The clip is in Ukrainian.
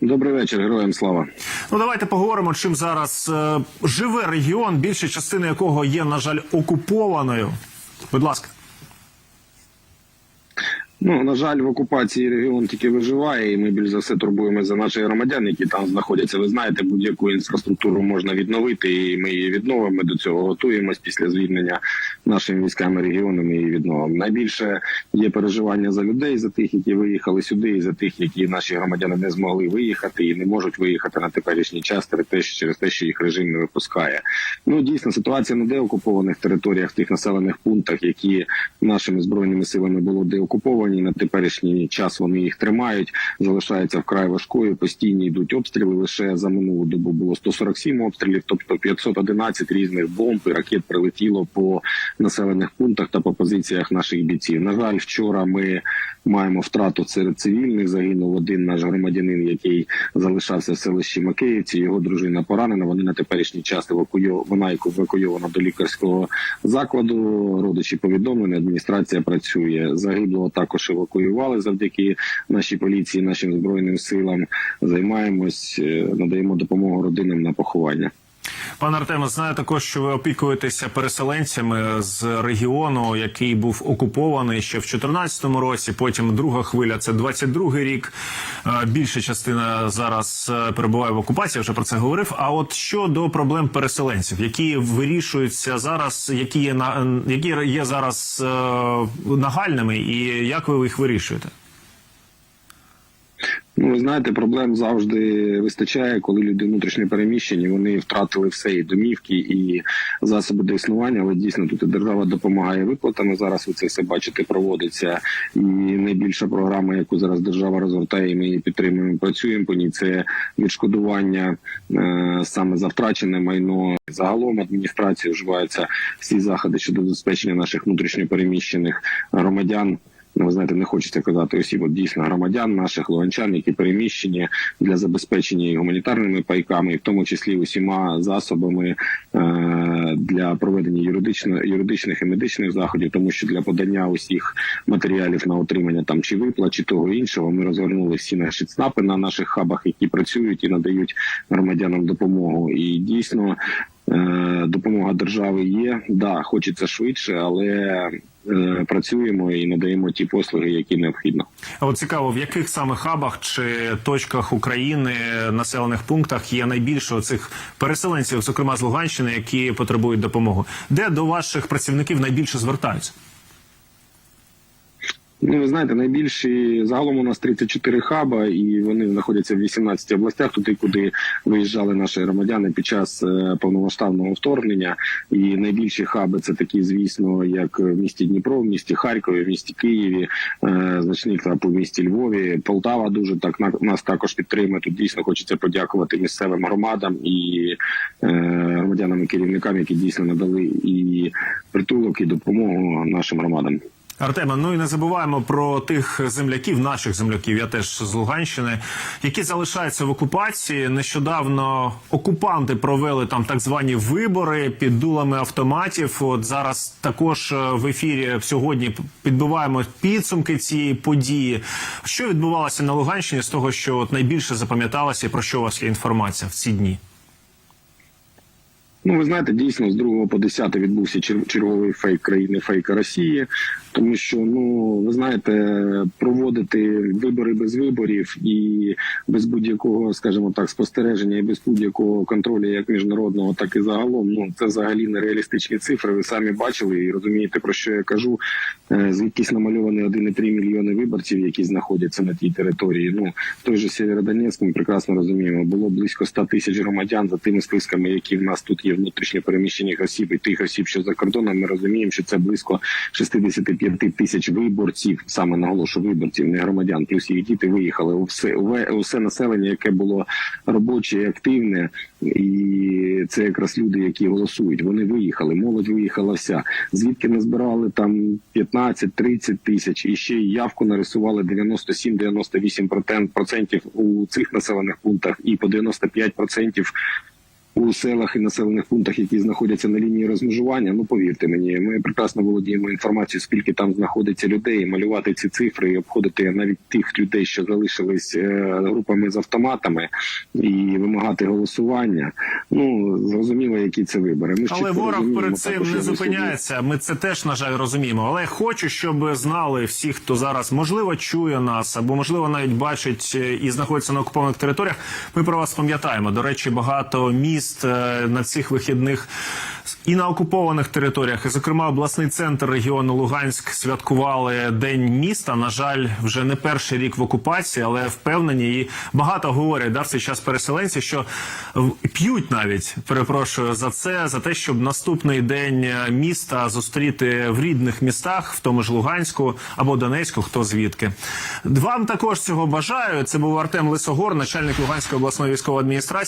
Добрий вечір, героям слава. Ну давайте поговоримо, чим зараз е, живе регіон, більша частина якого є, на жаль, окупованою. Будь ласка. Ну на жаль, в окупації регіон тільки виживає, і ми більш за все турбуємося за наших громадян, які там знаходяться. Ви знаєте, будь-яку інфраструктуру можна відновити, і ми її відновимо. До цього готуємось після звільнення нашими військами регіону. Ми її відновимо. Найбільше є переживання за людей, за тих, які виїхали сюди, і за тих, які наші громадяни не змогли виїхати і не можуть виїхати на теперішній час через те, що їх режим не випускає. Ну дійсно ситуація на деокупованих територіях, в тих населених пунктах, які нашими збройними силами було деокуповані. На теперішній час вони їх тримають, залишаються вкрай важкою. Постійні йдуть обстріли. Лише за минулу добу було 147 обстрілів, тобто 511 різних бомб і ракет прилетіло по населених пунктах та по позиціях наших бійців. На жаль, вчора ми маємо втрату серед цивільних. Загинув один наш громадянин, який залишався в селищі Макеївці. Його дружина поранена. Вони на теперішній час евакуйо... вона евакуйована до лікарського закладу. Родичі повідомлені, адміністрація працює. Загиблого також евакуювали завдяки нашій поліції, нашим збройним силам. Займаємось, е, надаємо допомогу родинам на поховання. Пане Артеме, знаю також, що ви опікуєтеся переселенцями з регіону, який був окупований ще в 2014 році. Потім друга хвиля це 22-й рік. Е, Більша частина зараз е, перебуває в окупації. Вже про це говорив. А от щодо проблем переселенців, які вирішуються зараз, які є на які є зараз е, нагальними, і як ви їх вирішуєте? Ну, ви знаєте, проблем завжди вистачає, коли люди внутрішньо переміщені. Вони втратили все і домівки, і засоби до існування. Але дійсно тут і держава допомагає виплатами. Зараз ви це все бачите, проводиться. І найбільша програма, яку зараз держава розгортає, і ми її підтримуємо. Працюємо по ній. Це відшкодування е, саме за втрачене майно. Загалом адміністрація вживаються всі заходи щодо забезпечення наших внутрішньо переміщених громадян. Ну, ви знаєте, не хочеться казати осіб, от дійсно громадян, наших луганчан, які переміщені для забезпечення і гуманітарними пайками, і в тому числі усіма засобами е- для проведення юридично юридичних і медичних заходів, тому що для подання усіх матеріалів на отримання там чи виплат, чи того іншого, ми розгорнули всі наші ЦНАПи на наших хабах, які працюють і надають громадянам допомогу. І дійсно. Е, допомога держави є. Да, хочеться швидше, але працюємо і надаємо ті послуги, які необхідно. А от цікаво, в яких саме хабах чи точках України населених пунктах є найбільше цих переселенців, зокрема з Луганщини, які потребують допомоги, де до ваших працівників найбільше звертаються? Ну, ви знаєте, найбільші загалом у нас 34 хаба, і вони знаходяться в 18 областях, туди, куди виїжджали наші громадяни під час е, повномасштабного вторгнення. І найбільші хаби це такі, звісно, як в місті Дніпро, в місті Харкові, в місті Києві, е, значний хаб у місті Львові, Полтава дуже так на нас також підтримує. Тут дійсно хочеться подякувати місцевим громадам і е, громадянам і керівникам, які дійсно надали і притулок, і допомогу нашим громадам. Артема, ну і не забуваємо про тих земляків, наших земляків, я теж з Луганщини, які залишаються в окупації. Нещодавно окупанти провели там так звані вибори під дулами автоматів. От зараз також в ефірі сьогодні підбиваємо підсумки цієї події. Що відбувалося на Луганщині з того, що от найбільше запам'яталося, і про що у вас є інформація в ці дні? Ну, ви знаєте, дійсно з 2 по 10 відбувся черговий фейк країни фейка Росії, тому що ну ви знаєте, проводити вибори без виборів і без будь-якого, скажімо так, спостереження і без будь-якого контролю, як міжнародного, так і загалом. Ну це взагалі нереалістичні цифри. Ви самі бачили і розумієте про що я кажу. Звідкись намальовані 1,3 мільйони виборців, які знаходяться на тій території. Ну той же Сєвєродонецьк, ми прекрасно розуміємо, було близько 100 тисяч громадян за тими списками, які в нас тут є внутрішньо переміщених осіб і тих осіб, що за кордоном, ми розуміємо, що це близько 65 тисяч виборців, саме наголошу виборців, не громадян. Плюс їх діти виїхали у все усе населення, яке було робоче, і активне, і це якраз люди, які голосують. Вони виїхали. Молодь виїхала вся. Звідки назбирали там 15-30 тисяч, і ще явку нарисували 97-98% процентів у цих населених пунктах, і по 95% у селах і населених пунктах, які знаходяться на лінії розмежування. Ну повірте мені, ми прекрасно володіємо інформацією, скільки там знаходиться людей, і малювати ці цифри і обходити навіть тих людей, що залишились е, групами з автоматами, і вимагати голосування. Ну зрозуміло, які це вибори. Ми Але ворог перед цим також, не зупиняється. Ми це теж на жаль розуміємо. Але хочу, щоб знали всі, хто зараз можливо чує нас, або можливо навіть бачить е, і знаходиться на окупованих територіях. Ми про вас пам'ятаємо. До речі, багато міст е, на цих вихідних і на окупованих територіях, і зокрема обласний центр регіону Луганськ святкували день міста. На жаль, вже не перший рік в окупації, але впевнені і багато говорять да, в цей час переселенці, що п'ють навіть перепрошую за це, за те, щоб наступний день міста зустріти в рідних містах, в тому ж Луганську або Донецьку, хто звідки. Вам також цього бажаю. Це був Артем Лисогор, начальник Луганської обласної військової адміністрації.